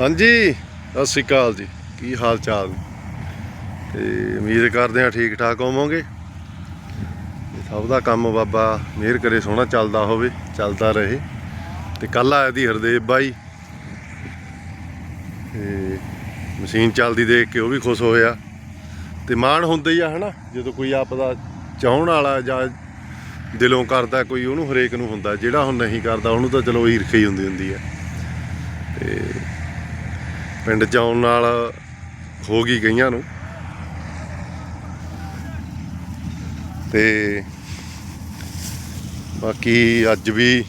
ਹਾਂਜੀ, ਸਤਿ ਸ਼੍ਰੀ ਅਕਾਲ ਜੀ। ਕੀ ਹਾਲ ਚਾਲ? ਤੇ ਉਮੀਦ ਕਰਦੇ ਹਾਂ ਠੀਕ ਠਾਕ ਹੋਵੋਗੇ। ਸਭ ਦਾ ਕੰਮ ਬਾਬਾ ਮਿਹਰ ਕਰੇ, ਸੋਹਣਾ ਚੱਲਦਾ ਹੋਵੇ, ਚੱਲਦਾ ਰਹੇ। ਤੇ ਕੱਲ ਆਇਆ ਦੀ ਹਰਦੇਵ ਬਾਈ। ਤੇ ਮਸ਼ੀਨ ਚੱਲਦੀ ਦੇਖ ਕੇ ਉਹ ਵੀ ਖੁਸ਼ ਹੋਇਆ। ਤੇ ਮਾਣ ਹੁੰਦਾ ਹੀ ਆ, ਹਨਾ? ਜਦੋਂ ਕੋਈ ਆਪ ਦਾ ਚਾਹਣ ਵਾਲਾ ਜਾਂ ਦਿਲੋਂ ਕਰਦਾ, ਕੋਈ ਉਹਨੂੰ ਹਰੇਕ ਨੂੰ ਹੁੰਦਾ। ਜਿਹੜਾ ਹੁਣ ਨਹੀਂ ਕਰਦਾ, ਉਹਨੂੰ ਤਾਂ ਚਲੋ ਈਰਖਾ ਹੀ ਹੁੰਦੀ ਹੁੰਦੀ ਹੈ ਤੇ ਪਿੰਡ ਚ ਆਉਣ ਨਾਲ ਹੋ ਗਈ ਗਈਆਂ ਨੂੰ। ਤੇ ਬਾਕੀ ਅੱਜ ਵੀ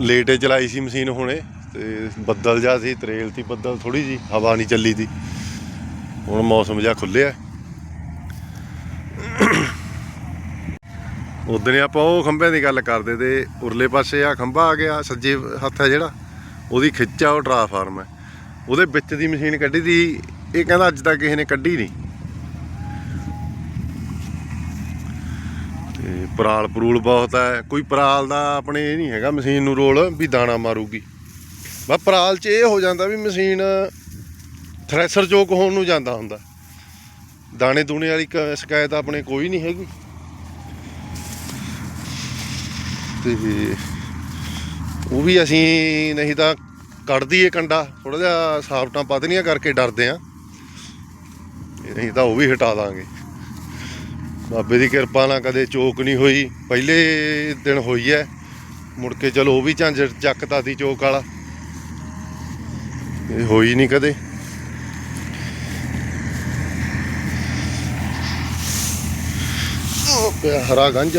ਲੇਟੇ ਚਲਾਈ ਸੀ ਮਸ਼ੀਨ ਹੁਣੇ, ਤੇ ਬੱਦਲ ਜਾ ਸੀ, ਤਰੇਲ ਤੀ ਬੱਦਲ ਥੋੜੀ ਜੀ ਹਵਾ ਨਹੀਂ ਚੱਲੀ ਤੀ। ਹੁਣ ਮੌਸਮ ਜਿਹਾ ਖੁੱਲਿਆ ਉਦੋਂ ਆਪਾਂ ਉਹ ਖੰਭਿਆਂ ਦੀ ਗੱਲ ਕਰਦੇ ਤੇ ਉਰਲੇ ਪਾਸੇ ਆ ਖੰਭਾ ਆ ਗਿਆ, ਸੱਜੇ ਹੱਥ ਹੈ ਜਿਹੜਾ, ਉਹਦੀ ਖਿੱਚਾ ਉਹ ਟਰਾਂਸਫਾਰਮ ਹੈ ਉਹਦੇ ਵਿੱਚ ਦੀ ਮਸ਼ੀਨ ਕੱਢੀ ਦੀ, ਇਹ ਕਹਿੰਦਾ ਅੱਜ ਤੱਕ ਕਿਸੇ ਨੇ ਕੱਢੀ ਨਹੀਂ। ਤੇ ਪਰਾਲ ਪਰੂਲ ਬਹੁਤ ਹੈ, ਕੋਈ ਪਰਾਲ ਦਾ ਆਪਣੇ ਇਹ ਨਹੀਂ ਹੈਗਾ ਮਸ਼ੀਨ ਨੂੰ ਰੋਲ ਵੀ ਦਾਣਾ ਮਾਰੂਗੀ। ਬਸ ਪਰਾਲ 'ਚ ਇਹ ਹੋ ਜਾਂਦਾ ਵੀ ਮਸ਼ੀਨ ਥ੍ਰੈਸ਼ਰ ਚੋਕ ਹੋਣ ਨੂੰ ਜਾਂਦਾ ਹੁੰਦਾ। ਦਾਣੇ ਦੂਣੇ ਵਾਲੀ ਕ- ਸ਼ਿਕਾਇਤ ਆਪਣੇ ਕੋਈ ਨਹੀਂ ਹੈਗੀ। ਤੇ ਉਹ ਵੀ ਅਸੀਂ ਨਹੀਂ ਤਾਂ ਕੱਢਦੀ ਏ ਕੰਡਾ ਥੋੜਾ ਜਿਹਾ ਸਾਫਟਾਂ ਪਤਲੀਆਂ ਕਰਕੇ ਡਰਦੇ ਆ। ਨਹੀਂ ਤਾਂ ਉਹ ਵੀ ਹਟਾ ਦਾਂਗੇ। ਬਾਬੇ ਦੀ ਕਿਰਪਾ ਨਾਲ ਕਦੇ ਚੋਕ ਨਹੀਂ ਹੋਈ। ਪਹਿਲੇ ਦਿਨ ਹੋਈ ਐ। ਮੁੜ ਕੇ ਚਲੋ ਉਹ ਵੀ ਝਾਂਜਰ ਚੱਕਤਾ ਸੀ ਚੋਕ ਵਾਲਾ। ਇਹ ਹੋਈ ਨਹੀਂ ਕਦੇ। ਪਿਆ ਹਰਾ ਗੰਜ।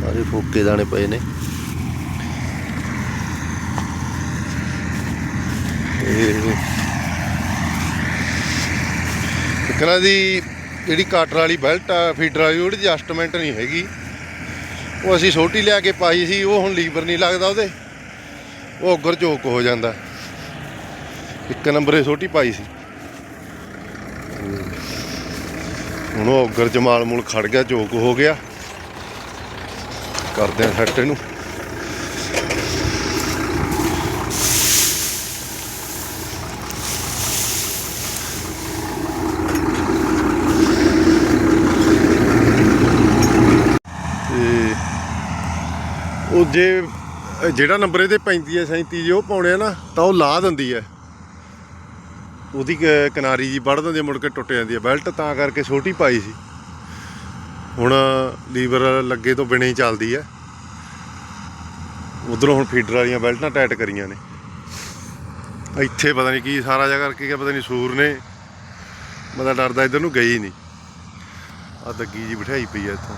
ਸਾਰੇ ਫੋਕੇ ਦਾਣੇ ਪਏ ਨੇ। ਇਕਰਾ ਦੀ ਜਿਹੜੀ ਕਾਟਰ ਵਾਲੀ ਬੈਲਟ ਆ, ਫੀਡਰ ਵਾਲੀ, ਉਹਦੀ ਐਡਜਸਟਮੈਂਟ ਨਹੀਂ ਹੈਗੀ। ਉਹ ਅਸੀਂ ਛੋਟੀ ਲਿਆ ਕੇ ਪਾਈ ਸੀ, ਉਹ ਹੁਣ ਲੀਵਰ ਨਹੀਂ ਲੱਗਦਾ ਉਹਦੇ। ਉਹ ਉੱਗਰ ਚੋਕ ਹੋ ਜਾਂਦਾ। ਇੱਕ ਨੰਬਰੇ ਛੋਟੀ ਪਾਈ ਸੀ। ਹੁਣ ਉਹ ਉੱਗਰ ਚ ਮਾਲ ਮੂਲ ਖੜ ਗਿਆ ਝੋਕ ਹੋ ਗਿਆ। ਕਰਦੇ ਆ ਸੈੱਟ ਇਹਨੂੰ ਤੇ ਉਹ ਜੇ ਜਿਹੜਾ ਨੰਬਰ ਇਹਦੇ 35 ਹੈ 37 ਜੇ ਉਹ ਪਾਉਣੇ ਆ ਨਾ, ਤਾਂ ਉਹ ਲਾ ਦਿੰਦੀ ਹੈ। ਉਹਦੀ ਕ- ਕਿਨਾਰੀ ਜੀ ਵੱਢ ਦਿੰਦੀ ਮੁੜ ਕੇ ਟੁੱਟ ਜਾਂਦੀ ਹੈ। ਬੈਲਟ ਤਾਂ ਕਰਕੇ ਛੋਟੀ ਪਾਈ ਸੀ। ਹੁਣ ਲੀਵਰ ਲੱਗੇ ਤੋਂ ਬਿਨਾਂ ਹੀ ਚੱਲਦੀ ਹੈ। ਉਧਰੋਂ ਹੁਣ ਫੀਡਰ ਵਾਲੀਆਂ ਬੈਲਟਾਂ ਟਾਈਟ ਕਰੀਆਂ ਨੇ। ਇੱਥੇ ਪਤਾ ਨਹੀਂ ਕੀ ਸਾਰਾ ਜਿਹਾ ਕਰਕੇ ਪਤਾ ਨਹੀਂ ਸੂਰ ਨੇ। ਮਤਲਬ ਡਰਦਾ ਇਧਰ ਨੂੰ ਗਈ ਨਹੀਂ। ਆ ਦੱਗੀ ਜੀ ਬਿਠਾਈ ਪਈ ਐ ਇੱਥੋਂ।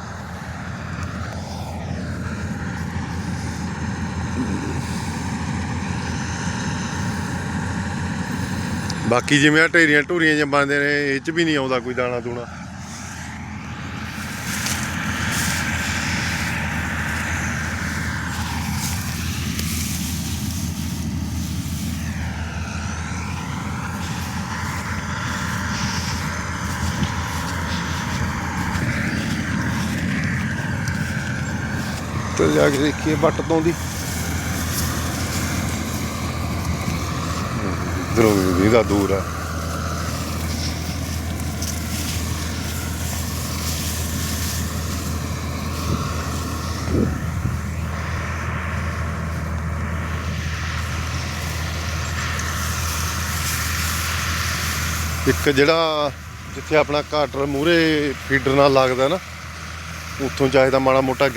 ਬਾਕੀ ਜਿਵੇਂ ਆ ਢੇਰੀਆਂ ਢੂਰੀਆਂ ਜੰਬਾਂਦੇ ਨੇ, ਇਹ ਚ ਵੀ ਨਹੀਂ ਆਉਂਦਾ ਕੋਈ ਦਾਣਾ ਦੂਣਾ। ਤੇ ਜਾ ਕੇ ਦੇਖੀਏ ਬੱਟ ਤੋਂ ਦੀ। ਇਧਰੋਂ ਵੀ ਦਾ ਦੂਰ ਆ। ਇੱਕ ਜਿਹੜਾ ਜਿੱਥੇ ਆਪਣਾ ਕਾਟਰ ਮੂਰੇ ਫੀਡਰ ਨਾਲ ਲੱਗਦਾ ਨਾ, ਉੱਥੋਂ ਚਾਹੀਦਾ ਮਾੜਾ ਮੋਟਾ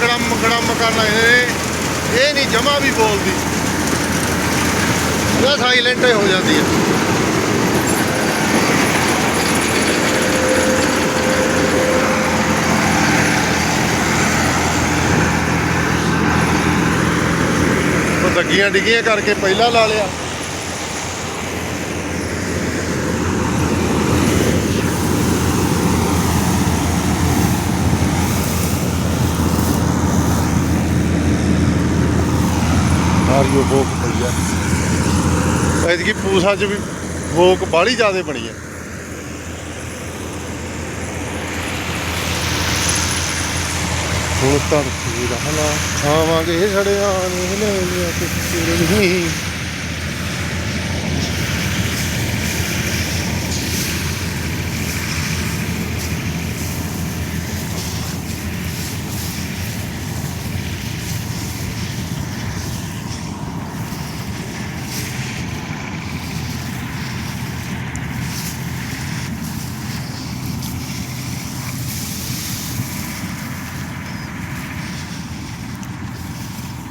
ਗੈ- ਗੜਮ ਗੜਮ ਕਰਨ ਆਏ ਇਹ ਨਹੀਂ ਜਮਾ ਵੀ ਬੋਲਦੀ। ਇਹ ਸਾਇਲੈਂਟ ਹੋ ਜਾਂਦੀ ਹੈ। ਉਹ ਲੱਗੀਆਂ ਡਿੱਗੀਆਂ ਕਰਕੇ ਪਹਿਲਾਂ ਲਾ ਲਿਆ। ਆਰੀਓ ਬੋਕ ਪਈ ਆ। ਐਤਕੀ ਪੂਸਾ ਚ ਵੀ ਬੋਕ ਬਾਹਲੀ ਜ਼ਿਆਦਾ ਬਣੀ ਆ। ਹੁਣ ਤਾਂ ਕੀ ਰਹਲਾ ਖਾਵਾਂਗੇ ਛੜਿਆ ਨੇ ਲੈ ਲਿਆ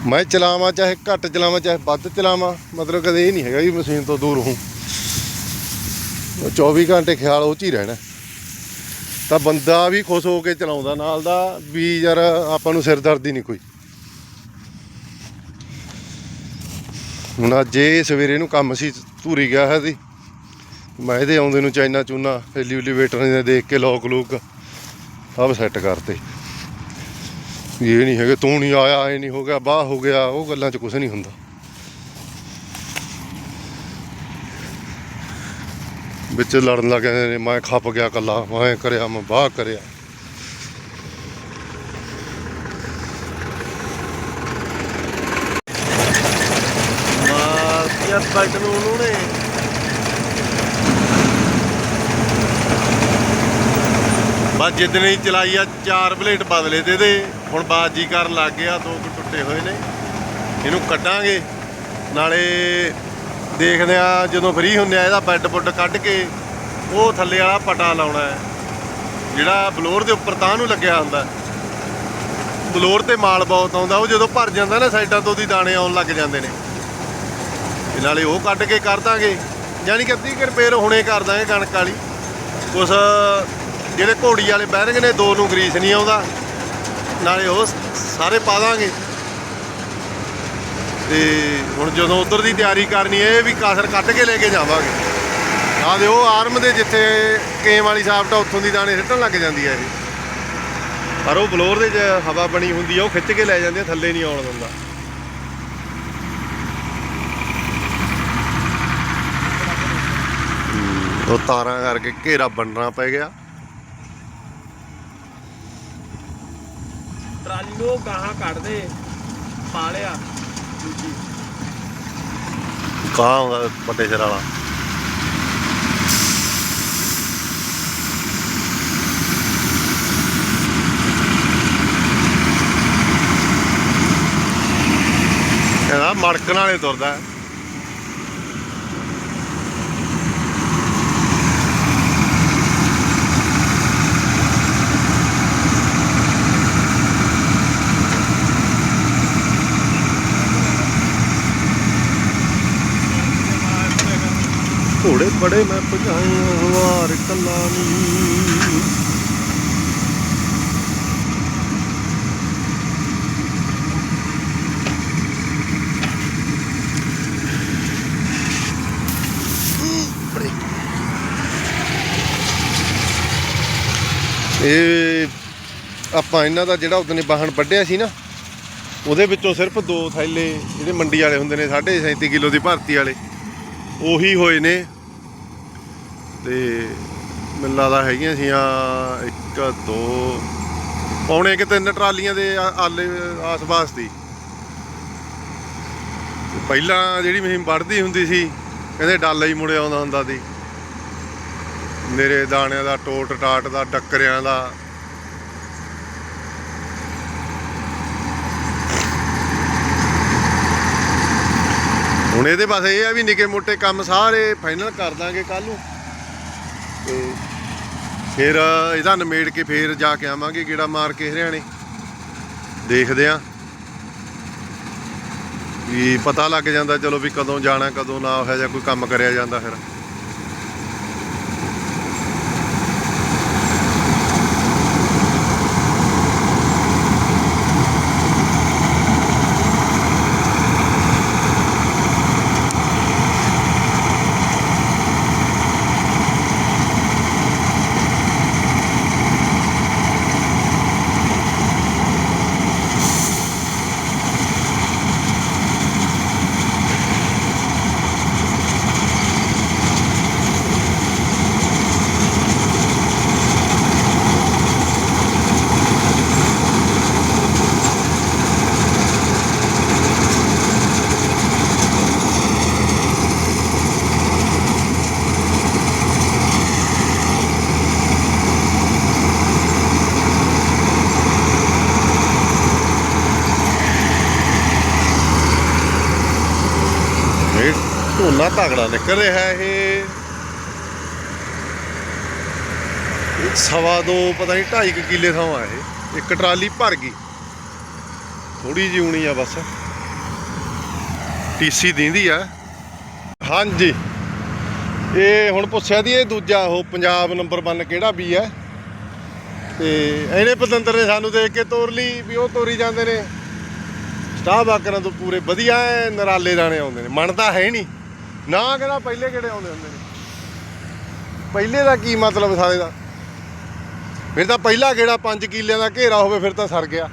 ਮੈਂ ਚਲਾਵਾਂ, ਚਾਹੇ ਘੱਟ ਚਲਾਵਾਂ, ਚਾਹੇ ਵੱਧ ਚਲਾਵਾਂ, ਮਤਲਬ ਕਦੇ ਇਹ ਨਹੀਂ ਹੈਗਾ ਵੀ ਮਸ਼ੀਨ ਤੋਂ ਦੂਰ ਹੂੰ 24 ਘੰਟੇ ਖਿਆਲ ਉਹ 'ਚ ਹੀ ਰਹਿਣਾ। ਤਾਂ ਬੰਦਾ ਵੀ ਖੁਸ਼ ਹੋ ਕੇ ਚਲਾਉਂਦਾ, ਨਾਲ ਦਾ ਵੀ ਯਾਰ ਆਪਾਂ ਨੂੰ ਸਿਰਦਰਦੀ ਨਹੀਂ ਕੋਈ। ਹੁਣ ਅੱਜ ਇਹ ਸਵੇਰੇ ਨੂੰ ਕੰਮ ਸੀ, ਧੂਰੀ ਗਿਆ ਹੈ ਸੀ, ਮੈਂ ਇਹਦੇ ਆਉਂਦੇ ਨੂੰ ਚਾਈਨਾ ਚੂਨਾ ਐਲੀਵੇਟਰ ਨੇ ਦੇਖ ਕੇ ਲੋਕ ਲੂਕ ਸਭ ਸੈੱਟ ਕਰਤੇ। ਇਹ ਨਹੀਂ ਹੈਗੇ, ਤੂੰ ਨਹੀਂ ਆਇਆ, ਇਹ ਨਹੀਂ ਹੋ ਗਿਆ ਬਾਹ ਹੋ ਗਿਆ, ਉਹ ਗੱਲਾਂ 'ਚ ਕੁਝ ਨਹੀਂ ਹੁੰਦਾ। ਵਿੱਚ ਲੜਨ ਲੱਗ ਜਾਂਦੇ ਨੇ, ਮੈਂ ਖੱਪ ਗਿਆ ਕੱਲਾ ਮੈਂ ਕਰਿਆ, ਮੈਂ ਬਾਹ ਕਰਿਆ। ਮਾਰਤੀਆ ਬੈਟ ਨੂੰ ਉਹਨੂੰ। ਨੇ ਬਸ ਜਿੱਦਣ ਹੀ ਚਲਾਈ ਆ, ਚਾਰ ਪਲੇਟ ਬਦਲੇ ਤੇ ਇਹਦੇ। ਹੁਣ ਬਾਜੀ ਕਰਨ ਲੱਗ ਗਿਆ, ਦੋ ਕੁ ਟੁੱਟੇ ਹੋਏ ਨੇ। ਇਹਨੂੰ ਕੱਢਾਂਗੇ। ਨਾਲੇ ਦੇਖਦੇ ਆ ਜਦੋਂ ਫ੍ਰੀ ਹੁੰਦੇ ਆ, ਇਹਦਾ ਬੈੱਡ ਬੁੱਡ ਕੱਢ ਕੇ ਉਹ ਥੱਲੇ ਵਾਲਾ ਪਟਾ ਲਾਉਣਾ ਹੈ। ਜਿਹੜਾ ਬਲੋਰ ਦੇ ਉੱਪਰ ਤਾਂ ਨੂੰ ਲੱਗਿਆ ਹੁੰਦਾ ਬਲੋਰ ਤੇ ਮਾਲ ਬਹੁਤ ਆਉਂਦਾ, ਉਹ ਜਦੋਂ ਭਰ ਜਾਂਦਾ ਨਾ, ਸਾਈਡਾਂ ਤੋਂ ਦੀ ਦਾਣੇ ਆਉਣ ਲੱਗ ਜਾਂਦੇ ਨੇ। ਤੇ ਨਾਲੇ ਉਹ ਕੱਢ ਕੇ ਕਰ ਦਾਂਗੇ। ਯਾਨੀ ਕਿ ਅੱਧੀ ਕੁ ਰਿਪੇਅਰ ਹੁਣੇ ਕਰ ਦਾਂਗੇ ਕਣਕ ਵਾਲੀ। ਉਸ ਜਿਹੜੇ ਘੋੜੀ ਵਾਲੇ ਬੈਰਿੰਗ ਨੇ, ਦੋ ਨੂੰ ਗਰੀਸ ਨਹੀਂ ਆਉਂਦਾ। ਨਾਲੇ ਉਹ ਸਾਰੇ ਪਾ ਦਾਂਗੇ। ਤੇ ਹੁਣ ਜਦੋਂ ਉਧਰ ਦੀ ਤਿਆਰੀ ਕਰਨੀ ਹੈ, ਇਹ ਵੀ ਕਾਸਰ ਕੱਢ ਕੇ ਲੈ ਕੇ ਜਾਵਾਂਗੇ। ਆਹ ਦੇ ਉਹ ਆਰਮ ਦੇ ਜਿੱਥੇ ਕੇਮ ਵਾਲੀ ਸਾਫਟ ਆ ਉੱਥੋਂ ਦੀ ਦਾਣੇ ਸਿੱਟਣ ਲੱਗ ਜਾਂਦੀ ਹੈ ਇਹ। ਪਰ ਉਹ ਬਲੋਰ ਦੇ 'ਚ ਹਵਾ ਬਣੀ ਹੁੰਦੀ ਆ, ਉਹ ਖਿੱਚ ਕੇ ਲੈ ਜਾਂਦੇ ਆ, ਥੱਲੇ ਨਹੀਂ ਆਉਣ ਦਿੰਦਾ। ਉਹ ਤਾਰਾਂ ਕਰਕੇ ਘੇਰਾ ਬੰਨਣਾ ਪੈ ਗਿਆ। ਟਰਾਲੀ ਨੂੰ ਗਾਹਾਂ ਕੱਢ ਦੇ ਦੂਜੀ ਕਾਂ ਆਉਂਦਾ ਵੱਡੇ ਸਿਰ ਵਾਲਾ। ਇਹਦਾ ਮੜਕਣ ਵਾਲੇ ਤੁਰਦਾ। ਘੋੜੇ ਬੜੇ ਮੈਂ ਭਜਾਇਆ ਹਵਾਰ ਕੱਲਾ ਨੀ। ਇਹ ਆਪਾਂ ਇਹਨਾਂ ਦਾ ਜਿਹੜਾ ਉਹਦਨੇ ਬਾਹਣ ਵੱਢਿਆ ਸੀ ਨਾ, ਉਹਦੇ ਵਿੱਚੋਂ ਸਿਰਫ ਦੋ ਥੈਲੇ ਜਿਹੜੇ ਮੰਡੀ ਵਾਲੇ ਹੁੰਦੇ ਨੇ 37 ਕਿਲੋ ਦੀ ਭਰਤੀ ਵਾਲੇ। ਉਹੀ ਹੋਏ ਨੇ। ਤੇ ਮੈਨੂੰ ਲੱਗਦਾ ਹੈਗੀਆਂ ਸੀ ਆ ਇੱਕ, ਦੋ, ਪੌਣੇ ਕਿ ਤਿੰਨ ਟਰਾਲੀਆਂ ਦੇ ਆਲੇ ਆਸ-ਪਾਸ ਦੀ। ਪਹਿਲਾਂ ਜਿਹੜੀ ਮਹੀਮ ਵੱਢਦੀ ਹੁੰਦੀ ਸੀ, ਕਹਿੰਦੇ ਡਾਲਾ ਹੀ ਮੁੜਿਆ ਆਉਂਦਾ ਹੁੰਦਾ ਸੀ। ਮੇਰੇ ਦਾਣਿਆਂ ਦਾ ਟੋਟ ਟਾਟ ਦਾ, ਡੱਕਰਿਆਂ ਦਾ ਹੁਣ ਇਹਦੇ ਬਸ ਇਹ ਆ ਵੀ ਨਿੱਕੇ ਮੋਟੇ ਕੰਮ ਸਾਰੇ ਫਾਈਨਲ ਕਰ ਦਾਂਗੇ ਕੱਲ ਨੂੰ। ਤੇ ਫਿਰ ਇਹਦਾ ਨਮੇੜ ਕੇ ਫਿਰ ਜਾ ਕੇ ਆਵਾਂਗੇ ਗੇੜਾ ਮਾਰ ਕੇ ਹਰਿਆਣੇ। ਦੇਖਦੇ ਆ ਵੀ ਪਤਾ ਲੱਗ ਜਾਂਦਾ ਚਲੋ ਵੀ ਕਦੋਂ ਜਾਣਾ, ਕਦੋਂ ਨਾ ਹੋਇਆ ਜਾਂ ਕੋਈ ਕੰਮ ਕਰਿਆ ਜਾਂਦਾ ਫਿਰ ਇਹ ਢੋਲਾ ਨਿਕਲ ਰਿਹਾ ਇਹ। ਇਹ ਸਵਾ ਦੋ, ਪਤਾ ਨਹੀਂ 2.5 ਕਿਲੇ ਥਾਂ ਆ ਇਹ। ਇੱਕ ਟਰਾਲੀ ਭਰ ਗਈ। ਥੋੜੀ ਜਿਹੀ ਉਣੀ ਆ ਬਸ। ਟੀਸੀ ਦਿੰਦੀ ਆ। ਹਾਂਜੀ। ਇਹ ਹੁਣ ਪੁੱਛਿਆ ਦੀ ਇਹ ਦੂਜਾ ਉਹ ਪੰਜਾਬ ਨੰਬਰ 1 ਕਿਹੜਾ ਵੀ ਹੈ ਤੇ ਇਹਨੇ ਪਤੰਦਰ ਨੇ ਸਾਨੂੰ ਦੇਖ ਕੇ ਤੋਰ ਲਈ ਵੀ ਉਹ ਤੋਰੀ ਜਾਂਦੇ ਨੇ। ਸਟਾਫ ਆਕਰਾਂ ਤੋਂ ਪੂਰੇ ਵਧੀਆ ਨਰਾਲੇ ਦਾਣੇ ਆਉਂਦੇ ਨੇ। ਮਨ ਤਾਂ ਹੈ ਨਹੀਂ। ਨਾ ਕਹਿੰਦਾ ਪਹਿਲੇ ਕਿਹੜੇ ਆਉਂਦੇ ਹੁੰਦੇ ਨੇ। ਪਹਿਲੇ ਦਾ ਕੀ ਮਤਲਬ ਸਾਰੇ ਦਾ ਫਿਰ ਤਾਂ ਪਹਿਲਾ ਕਿਹੜਾ 5 ਕਿੱਲਿਆਂ ਦਾ ਘੇਰਾ ਹੋਵੇ, ਫਿਰ ਤਾਂ ਸਰ ਗਿਆ।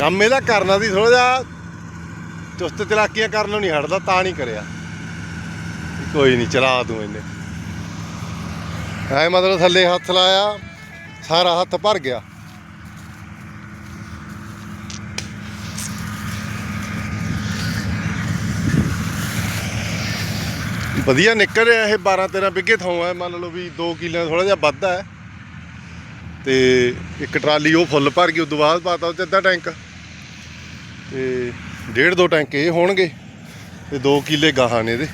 ਕੰਮ ਇਹਦਾ ਕਰਨਾ ਸੀ ਥੋੜਾ ਜਿਹਾ ਚੁਸਤ ਚਲਾਕੀਆਂ ਕਰਨ ਨੂੰ ਨਹੀਂ ਹਟਦਾ, ਤਾਂ ਨਹੀਂ ਕਰਿਆ। ਕੋਈ ਨਹੀਂ, ਚਲਾ ਦੂੰ ਇਹਨੇ। ਐ ਮਤਲਬ ਥੱਲੇ ਹੱਥ ਲਾਇਆ, ਸਾਰਾ ਹੱਥ ਭਰ ਗਿਆ। ਵਧੀਆ ਨਿਕਲ ਰਿਹਾ ਇਹ 12 13 ਬਿੱਗੇ ਥਾਂ ਹੈ। ਮੰਨ ਲਓ ਵੀ 2 ਕਿੱਲਿਆਂ ਥੋੜਾ ਜਿਹਾ ਵੱਧ ਹੈ। ਤੇ ਇੱਕ ਟਰਾਲੀ ਉਹ ਫੁੱਲ ਭਰ ਗਈ, ਉਦੋਂ ਬਾਅਦ ਪਾਤਾ ਉਹ 'ਚ ਅੱਧਾ ਟੈਂਕ। ਤੇ ਡੇਢ ਦੋ ਟੈਂਕ ਇਹ ਹੋਣਗੇ। ਤੇ 2 ਕਿੱਲੇ ਗਾਹਾਂ ਨੇ ਇਹਦੇ।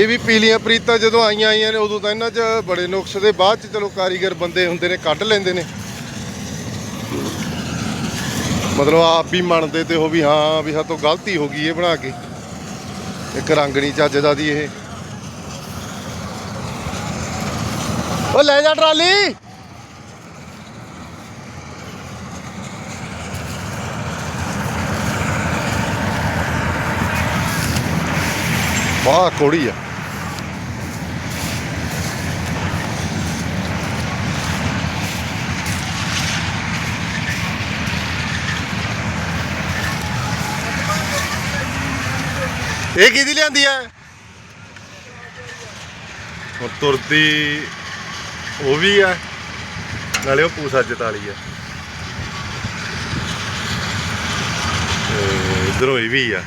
ਇਹ ਵੀ ਪੀਲੀਆਂ ਪ੍ਰੀਤਾਂ ਜਦੋਂ ਆਈਆਂ ਆਈਆਂ ਨੇ, ਉਦੋਂ ਤਾਂ ਇਹਨਾਂ 'ਚ ਬੜੇ ਨੁਕਸ ਦੇ, ਬਾਅਦ 'ਚ ਚਲੋ ਕਾਰੀਗਰ ਬੰਦੇ ਹੁੰਦੇ ਨੇ, ਕੱਢ ਲੈਂਦੇ ਨੇ। ਮਤਲਬ ਆਪ ਵੀ ਮੰਨਦੇ ਤੇ ਉਹ ਵੀ ਹਾਂ, ਵੀ ਸਾਤੋਂ ਗਲਤੀ ਹੋ ਗਈ ਇਹ ਬਣਾ ਕੇ। ਇੱਕ ਰੰਗਣੀ ਚੱਜ ਦਾ ਦੀ ਇਹ। ਉਹ ਲੈ ਜਾ ਟਰਾਲੀ! ਵਾਹ, ਕੋੜੀ ਆ। ਇਹ ਕਿਹਦੀ ਲਿਆਂਦੀ ਆ? ਉਹ ਤੁਰਦੀ ਉਹ ਵੀ ਆ, ਨਾਲੇ ਉਹ ਪੂਸਾ ਜਤਾਲੀ ਆ। ਤੇ ਇਧਰੋਂ ਇਹ ਵੀ ਆ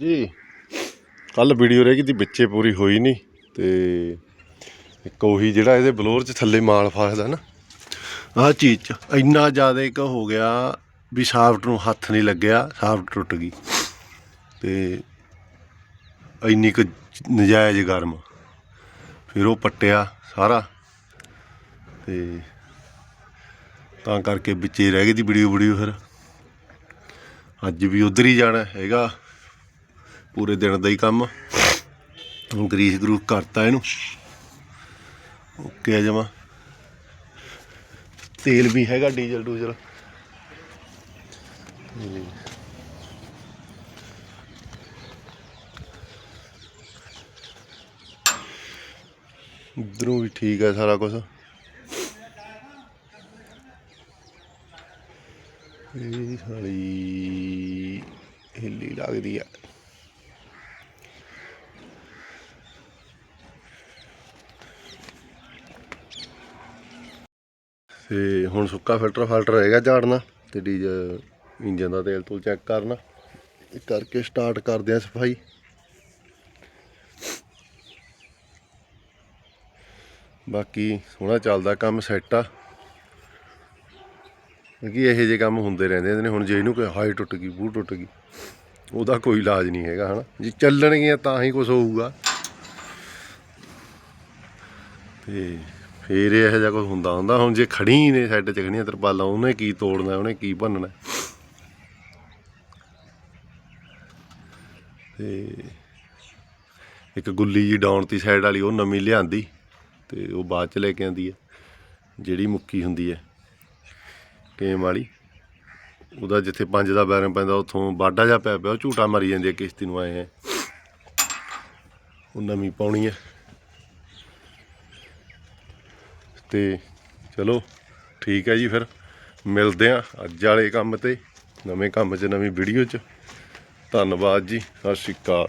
ਜੀ ਕੱਲ ਵੀਡੀਓ ਰਹਿ ਗਈ ਤੀ ਵਿੱਚੇ ਪੂਰੀ ਹੋਈ ਨਹੀਂ ਤੇ ਇੱਕ ਉਹੀ ਜਿਹੜਾ ਇਹਦੇ ਬਲੋਰ 'ਚ ਥੱਲੇ ਮਾਲ ਫਸਦਾ ਨਾ। ਆਹ ਚੀਜ਼ 'ਚ ਇੰਨਾ ਜ਼ਿਆਦਾ ਇੱਕ ਹੋ ਗਿਆ ਵੀ ਸਾਫਟ ਨੂੰ ਹੱਥ ਨਹੀਂ ਲੱਗਿਆ ਸਾਫਟ ਟੁੱਟ ਗਈ। ਤੇ ਇੰਨੀ ਕੁ ਨਜਾਇਜ਼ ਗਰਮ। ਫਿਰ ਉਹ ਪੱਟਿਆ ਸਾਰਾ। ਤੇ ਤਾਂ ਕਰਕੇ ਵਿੱਚੇ ਰਹਿ ਗਈ ਦੀ ਵੀਡੀਓ ਵੀਡੀਓ ਫਿਰ। ਅੱਜ ਵੀ ਉਧਰ ਹੀ ਜਾਣਾ ਹੈਗਾ। ਪੂਰੇ ਦਿਨ ਦਾ ਹੀ ਕੰਮ। ਗਰੀਸ ਗਰੂਸ ਕਰਤਾ ਇਹਨੂੰ। ਓਕੇ ਆ ਜਮਾ। ਤੇਲ ਵੀ ਹੈਗਾ ਡੀਜ਼ਲ ਡੂਜ਼ਲ। ਤੇ ਇੱਧਰੋਂ ਵੀ ਠੀਕ ਹੈ ਸਾਰਾ ਕੁਝ ਇਹ ਸਾਲੀ ਹਿੱਲੀ ਲੱਗਦੀ ਆ। ਤੇ ਹੁਣ ਸੁੱਕਾ ਫਿਲਟਰ, ਫਲਟਰ ਰਹੇਗਾ ਝਾੜਨਾ ਤੇ ਡੀਜ਼ਲ ਇੰਜਨ ਦਾ ਤੇਲ ਤੂਲ ਚੈੱਕ ਕਰਨਾ। ਇਹ ਕਰਕੇ ਸਟਾਰਟ ਕਰਦੇ ਆ ਸਫ਼ਾਈ। ਬਾਕੀ ਸੋਹਣਾ ਚੱਲਦਾ ਕੰਮ ਸੈੱਟ ਆ। ਕਿਉਂਕਿ ਇਹੋ ਜਿਹੇ ਕੰਮ ਹੁੰਦੇ ਰਹਿੰਦੇ ਨੇ, ਹੁਣ ਜੇ ਇਹਨੂੰ ਕੋਈ ਹਾਈ ਟੁੱਟ ਗਈ, ਬੂਹ ਟੁੱਟ ਗਈ, ਉਹਦਾ ਕੋਈ ਇਲਾਜ ਨਹੀਂ ਹੈਗਾ, ਹਨਾ। ਜੇ ਚੱਲਣਗੀਆਂ ਤਾਂ ਹੀ ਕੁਝ ਹੋਊਗਾ। ਤੇ ਫੇਰ ਇਹੋ ਜਿਹਾ ਕੁਝ ਹੁੰਦਾ ਹੁੰਦਾ, ਹੁਣ ਜੇ ਖੜੀ ਨੇ ਸਾਈਡ 'ਚ ਖੜੀਆਂ ਤਰਪਾਲਾਂ, ਉਹਨੇ ਕੀ ਤੋੜਨਾ, ਉਹਨੇ ਕੀ ਭੰਨਣਾ? ਤੇ ਇੱਕ ਗੁੱਲੀ ਜੀ ਡਾਊਨ ਤੀ ਸਾਈਡ ਵਾਲੀ, ਉਹ ਨਵੀਂ ਲਿਆਂਦੀ ਤੇ ਉਹ ਬਾਅਦ ਚ ਲੈ ਕੇ ਆਂਦੀ ਹੈ, ਜਿਹੜੀ ਮੁੱਕੀ ਹੁੰਦੀ ਹੈ, ਕੇਮ ਵਾਲੀ। ਉਹਦਾ ਜਿੱਥੇ ਪੰਜ ਦਾ ਬੈਰਮ ਪੈਂਦਾ, ਉੱਥੋਂ ਬਾਡਾ ਜਾ ਪਿਆ ਪਿਆ, ਉਹ ਝੂਟਾ ਮਾਰੀ ਜਾਂਦੀ ਹੈ, ਕਿਸ਼ਤੀ ਨੂੰ ਆਏ ਹੈ। ਉਹ ਨਵੀਂ ਪਾਉਣੀ ਹੈ। ਤੇ ਚਲੋ, ਠੀਕ ਹੈ ਜੀ ਫਿਰ। ਮਿਲਦੇ ਆ ਅੱਜ ਵਾਲੇ ਕੰਮ ਤੇ, ਨਵੇਂ ਕੰਮ 'ਚ, ਨਵੀਂ ਵੀਡੀਓ 'ਚ। ਧੰਨਵਾਦ ਜੀ, ਸਤਿ ਸ਼੍ਰੀ ਅਕਾਲ।